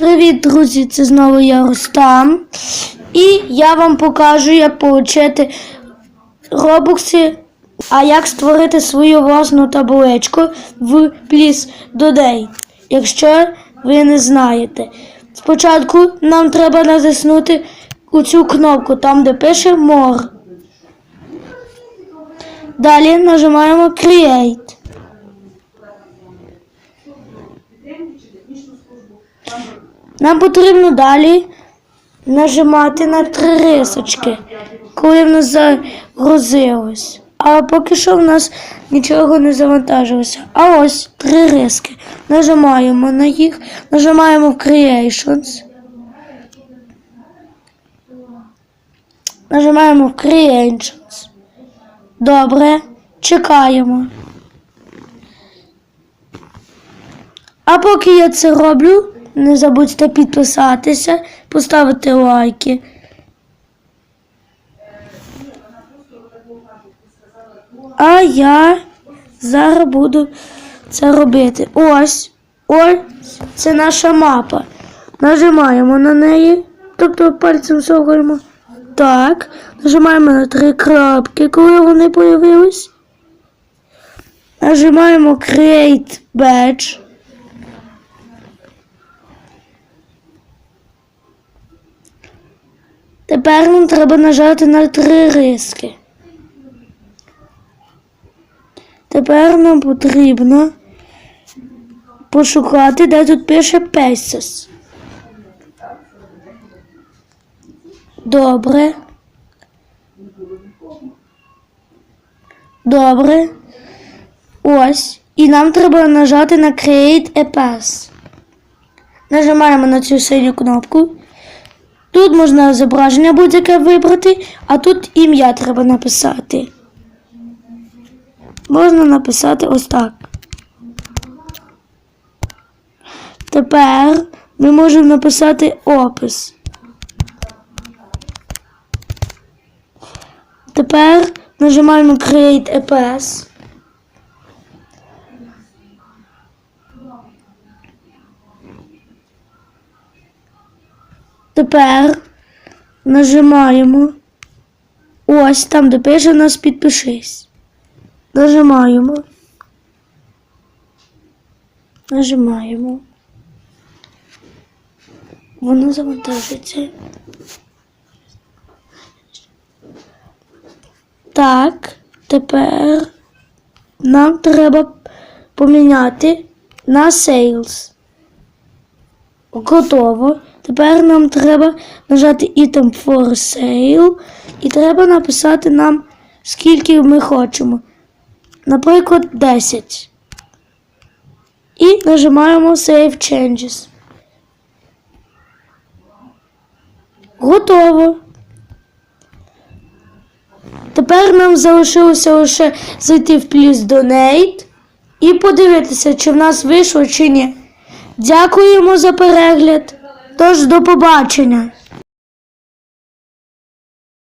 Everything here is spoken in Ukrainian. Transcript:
Привіт, друзі! Це знову я Рустам. І я вам покажу, як отримати робокси, а як створити свою власну табличку в Please Dodate, якщо ви не знаєте. Спочатку нам треба натиснути у цю кнопку, там де пише More. Далі нажимаємо Create. Нам потрібно далі нажимати на три рисочки, коли в нас загрузилось. А поки що в нас нічого не завантажилося. А ось три риски. Нажимаємо на їх, нажимаємо в Creations. Нажимаємо в Creations. Добре, чекаємо. А поки я це роблю, не забудьте підписатися, поставити лайки. А я зараз буду це робити. Ось, ось, це наша мапа. Нажимаємо на неї, тобто пальцем согуємо. Так, нажимаємо на три крапки, коли вони появились. Нажимаємо Create Badge. Тепер нам треба нажати на три риски. Тепер нам потрібно пошукати, де тут пише Paces. Добре. Добре. Ось. І нам треба нажати на Create a Pass. Нажимаємо на цю синю кнопку. Тут можна зображення будь-яке вибрати, а тут ім'я треба написати. Можна написати ось так. Тепер ми можемо написати опис. Тепер нажимаємо Create Pass. Тепер нажимаємо ось там, де пише нас підпишись. Нажимаємо. Нажимаємо. Воно завантажиться. Так, тепер нам треба поміняти на Sales. Готово. Тепер нам треба нажати Item for Sale і треба написати нам, скільки ми хочемо. Наприклад, 10. І нажимаємо Save Changes. Готово. Тепер нам залишилося лише зайти в Please Donate і подивитися, чи в нас вийшло, чи ні. Дякуємо за перегляд. Тож до побачення.